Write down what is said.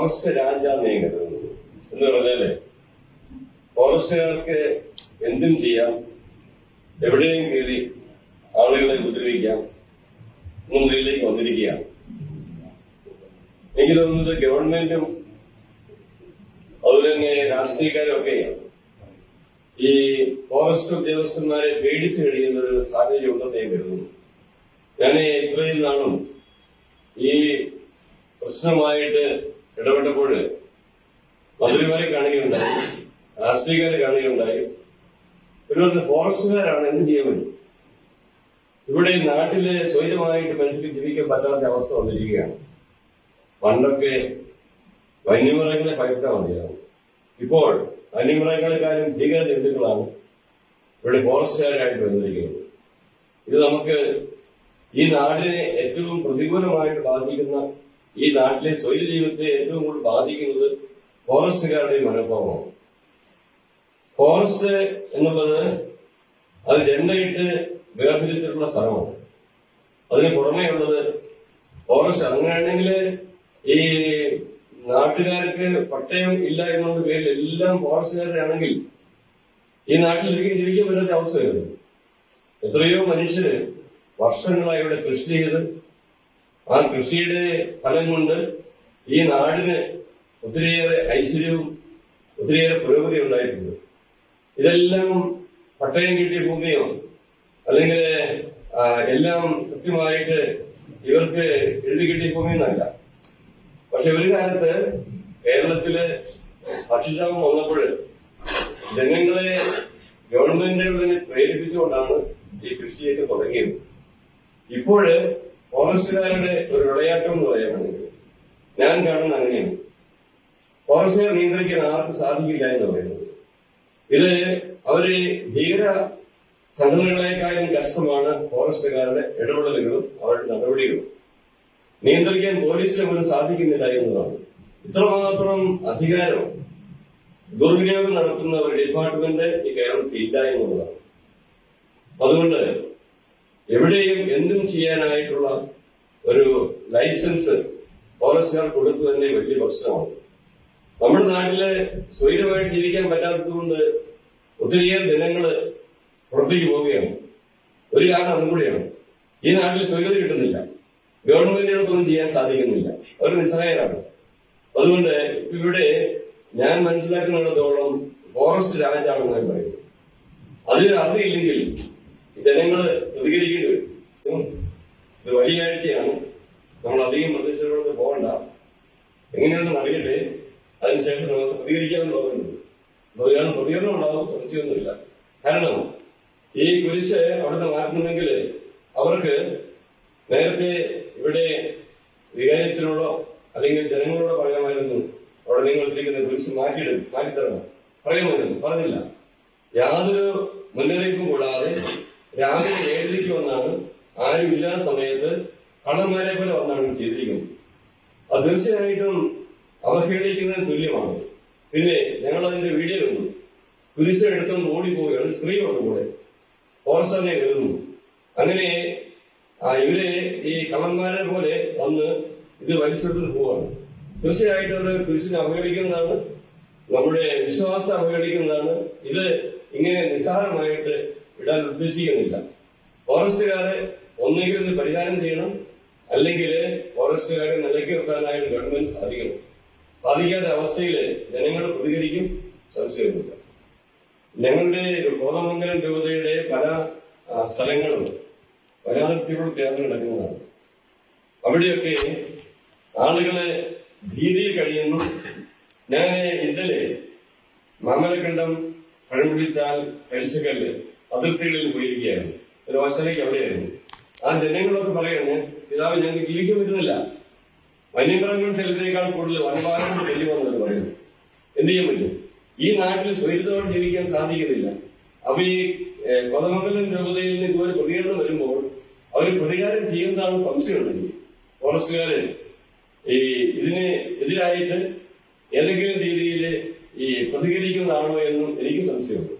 Forest രാജാന്നേ കരുതുന്നത് എന്ന് പറഞ്ഞാൽ ഫോറസ്റ്റുകാർക്ക് എന്തും ചെയ്യാം എവിടെയും കയറി ആളുകളെ ഉപദ്രവിക്കാം മുന്നിലേക്ക് വന്നിരിക്കുകയാണ്. എനിക്ക് തോന്നുന്നത് ഗവൺമെന്റും അതുപോലെ തന്നെ രാഷ്ട്രീയക്കാരും ഒക്കെ ഈ ഫോറസ്റ്റ് ഉദ്യോഗസ്ഥന്മാരെ പേടിച്ചു കഴിയുന്ന ഒരു സാഹചര്യം ഉണ്ടെന്ന് ഞാൻ കരുതുന്നു. ഞാൻ ഇത്രയും നാളും ഈ പ്രശ്നമായിട്ട് ഇടപെട്ടപ്പോൾ മന്ത്രിമാരെ കാണുകയുണ്ടായി രാഷ്ട്രീയക്കാരെ കാണുകയുണ്ടായി. ഒരുപാട് ഫോറസ്റ്റുകാരാണ് എന്ത് വേണ്ടി. ഇവിടെ നാട്ടിലെ സ്വൈരമായിട്ട് മനുഷ്യർക്ക് ജീവിക്കാൻ പറ്റാത്ത അവസ്ഥ വന്നിരിക്കുകയാണ്. പണ്ടൊക്കെ വന്യമൃഗങ്ങളെ ഭയക്കാൻ മതിയാവും ഇപ്പോൾ വന്യമൃഗങ്ങളെക്കാളും ഭീകര ജന്തുക്കളാണ് ഇവിടെ ഫോറസ്റ്റുകാരായിട്ട് വന്നിരിക്കുന്നത്. ഇത് നമുക്ക് ഈ നാടിനെ ഏറ്റവും പ്രതികൂലമായിട്ട് ബാധിക്കുന്ന ഈ നാട്ടിലെ സ്വൈര ജീവിതത്തെ ഏറ്റവും കൂടുതൽ ബാധിക്കുന്നത് ഫോറസ്റ്റുകാരുടെ മനോഭാവമാണ്. ഫോറസ്റ്റ് എന്നുള്ളത് അത് രണ്ടായിട്ട് വേർതിരിച്ചിട്ടുള്ള സ്ഥലമാണ്. അതിന് പുറമേ ഉള്ളത് ഫോറസ്റ്റ് അങ്ങനെയാണെങ്കിൽ ഈ നാട്ടുകാർക്ക് പട്ടയം ഇല്ല എന്നുള്ള പേരിൽ എല്ലാം ഫോറസ്റ്റുകാരുടെ ആണെങ്കിൽ ഈ നാട്ടിൽ ജീവിക്കാൻ പറ്റാത്ത അവസ്ഥ വരുന്നു എത്രയോ മനുഷ്യര് വർഷങ്ങളായി ഇവിടെ കൃഷി ചെയ്ത് ആ കൃഷിയുടെ ഫലം കൊണ്ട് ഈ നാടിന് ഒത്തിരിയേറെ ഐശ്വര്യവും ഒത്തിരിയേറെ പുരോഗതി ഉണ്ടായിട്ടുണ്ട്. ഇതെല്ലാം പട്ടയം കിട്ടിയ ഭൂമിയോ അല്ലെങ്കിൽ എല്ലാം കൃത്യമായിട്ട് ഇവർക്ക് എഴുതി കിട്ടിയ ഭൂമിയൊന്നല്ല പക്ഷെ ഒരു കാലത്ത് കേരളത്തിൽ ഭക്ഷ്യക്ഷാമം വന്നപ്പോൾ ജനങ്ങളെ ഗവൺമെന്റുകളെ പ്രേരിപ്പിച്ചുകൊണ്ടാണ് ഈ കൃഷിയൊക്കെ തുടങ്ങിയത്. ഇപ്പോഴ് ഫോറസ്റ്റുകാരുടെ ഒരു വിളയാട്ടം എന്ന് പറയാറുണ്ട് ഞാൻ കാണുന്ന അങ്ങനെയാണ്. ഫോറസ്റ്റുകാർ നിയന്ത്രിക്കാൻ ആർക്കും സാധിക്കില്ല എന്ന് പറയുന്നത്. ഇത് അവർ ഭീകര സംഘടനകളെക്കാളും കഷ്ടമാണ്. ഫോറസ്റ്റുകാരുടെ ഇടപെടലുകളും അവരുടെ നടപടികളും. നിയന്ത്രിക്കാൻ പോലീസിനെ പോലും സാധിക്കുന്നില്ല എന്നതാണ്. ഇത്രമാത്രം അധികാരം ദുർവിനിയോഗം നടത്തുന്ന ഒരു ഡിപ്പാർട്ട്മെന്റ് ഈ കേരളത്തിൽ ഇല്ല എന്നുള്ളതാണ്. അതുകൊണ്ട് എവിടെയും എന്തും ചെയ്യാനായിട്ടുള്ള ഒരു ലൈസൻസ് ഫോറസ്റ്റുകാർ കൊടുത്തു തന്നെ വലിയ പ്രശ്നമാണ്. നമ്മുടെ നാട്ടിൽ സ്വൈരമായിട്ട് ജീവിക്കാൻ പറ്റാത്തതുകൊണ്ട് ഒത്തിരിയേറെ ജനങ്ങൾ പുറത്തേക്ക് പോവുകയാണ്. ഒരു കാരണം അതും കൂടിയാണ്. ഈ നാട്ടിൽ സ്വൈരത കിട്ടുന്നില്ല. ഗവൺമെന്റുകൾക്കൊന്നും ചെയ്യാൻ സാധിക്കുന്നില്ല. അവർ നിസ്സഹായരാണ്. അതുകൊണ്ട് ഇവിടെ ഞാൻ മനസ്സിലാക്കുന്നിടത്തോളം ഫോറസ്റ്റ് രാജാണെന്ന് ഞാൻ പറയുന്നു. അതിന് അർത്ഥമില്ലെങ്കിൽ ജനങ്ങൾ പ്രതികരിക്കേണ്ടി വരും. ഒരു വലിയ ആഴ്ചയാണ് നമ്മൾ അധികം പ്രതീക്ഷകളൊക്കെ പോകണ്ട. എങ്ങനെയാണെന്ന് അറിയട്ടെ. അതിനുശേഷം നമുക്ക് പ്രതികരിക്കാമെന്ന് തോന്നുന്നത് പ്രതികരണം ഉണ്ടാവും സംശയമൊന്നുമില്ല കാരണം ഈ കുരിശ് അവിടുന്ന് മാറ്റണമെങ്കിൽ അവർക്ക് നേരത്തെ ഇവിടെ വികാരിച്ചനോടോ അല്ലെങ്കിൽ ജനങ്ങളോടോ പറയാമായിരുന്നു അവിടെ നിങ്ങൾ ഇരിക്കുന്ന കുരിശ് മാറ്റിയിടും മാറ്റിത്തരണം. പറയുമായിരുന്നു. പറഞ്ഞില്ല. യാതൊരു മുന്നറിയിപ്പും കൂടാതെ രാവിലെ ഏഴരയ്ക്ക് വന്നാണ്. ആരും ഇല്ലാത്ത സമയത്ത് കള്ളന്മാരെ പോലെ വന്നാണ് ചെയ്തിരിക്കുന്നത് അത് തീർച്ചയായിട്ടും അവഹേളിക്കുന്നതിന് തുല്യമാണ്. പിന്നെ ഞങ്ങൾ അതിന്റെ വീഡിയോ കണ്ടു. കുരിശ എടുത്തുകൊണ്ട് ഓടിപ്പോവുകയാണ് സ്ത്രീയോട് കൂടെ. ഫോറസ്റ്റിനെ കരുതുന്നു അങ്ങനെ ഇവർ ഈ കള്ളന്മാരെ പോലെ വന്ന് ഇത് വലിച്ചെടുത്തിട്ട് പോവാണ്. തീർച്ചയായിട്ടും അവർ കുരിശിനെ അവഹേളിക്കുന്നതാണ്. നമ്മുടെ വിശ്വാസം അവഹേളിക്കുന്നതാണ്. ഇത് ഇങ്ങനെ നിസ്സാരമായിട്ട് ഇടാൻ ഉദ്ദേശിക്കുന്നില്ല. ഫോറസ്റ്റുകാരെ ഒന്നുകിൽ ഇത് പരിഹാരം ചെയ്യണം അല്ലെങ്കിൽ ഫോറസ്റ്റുകാരെ നിലയ്ക്ക് നിർത്താനായിട്ട് ഗവൺമെന്റ് സാധിക്കണം. സാധിക്കാത്ത അവസ്ഥയിൽ ജനങ്ങൾ പ്രതികരിക്കും സംശയമില്ല. ഞങ്ങളുടെ കോതമംഗലം രൂപതയുടെ പല സ്ഥലങ്ങളും വനാതിർത്തിയോട് ചേർന്ന് കിടക്കുന്നതാണ്. അവിടെയൊക്കെ ആളുകളെ ഭീതിയിൽ കഴിയുന്നു. ഞാൻ ഇന്നലെ മാമലക്കണ്ടം പഴംപിടിച്ചാൽ കഴിച്ചക്കല്ല് അതിർത്തികളിൽ പോയിരിക്കുകയായിരുന്നു ഒരു വശലേക്ക് അവിടെയായിരുന്നു. ആ ജനങ്ങളൊക്കെ പറയാണ് പിതാവ് ഞങ്ങൾക്ക് ജീവിക്കാൻ പറ്റുന്നില്ല. വന്യമൃഗങ്ങൾ ചിലതിനേക്കാൾ കൂടുതൽ വലിയ ചെല്ലുമെന്നത് പറയുന്നു. എന്ത് ചെയ്യാൻ പറ്റും? ഈ നാട്ടിൽ സ്വൈരതയോടെ ജീവിക്കാൻ സാധിക്കുന്നില്ല. അപ്പൊ ഈ കൊതമംഗലം രൂപതയിൽ നിന്ന് ഇതുപോലെ പ്രതികരണം വരുമ്പോൾ അവർ പ്രതികാരം ചെയ്യുന്നതാണ് സംശയമുണ്ടെങ്കിൽ ഫോറസ്റ്റുകാര് ഈ ഇതിന് എതിരായിട്ട് ഏതെങ്കിലും രീതിയിൽ ഈ പ്രതികരിക്കുന്നതാണോ എന്നും എനിക്ക് സംശയമുണ്ട്.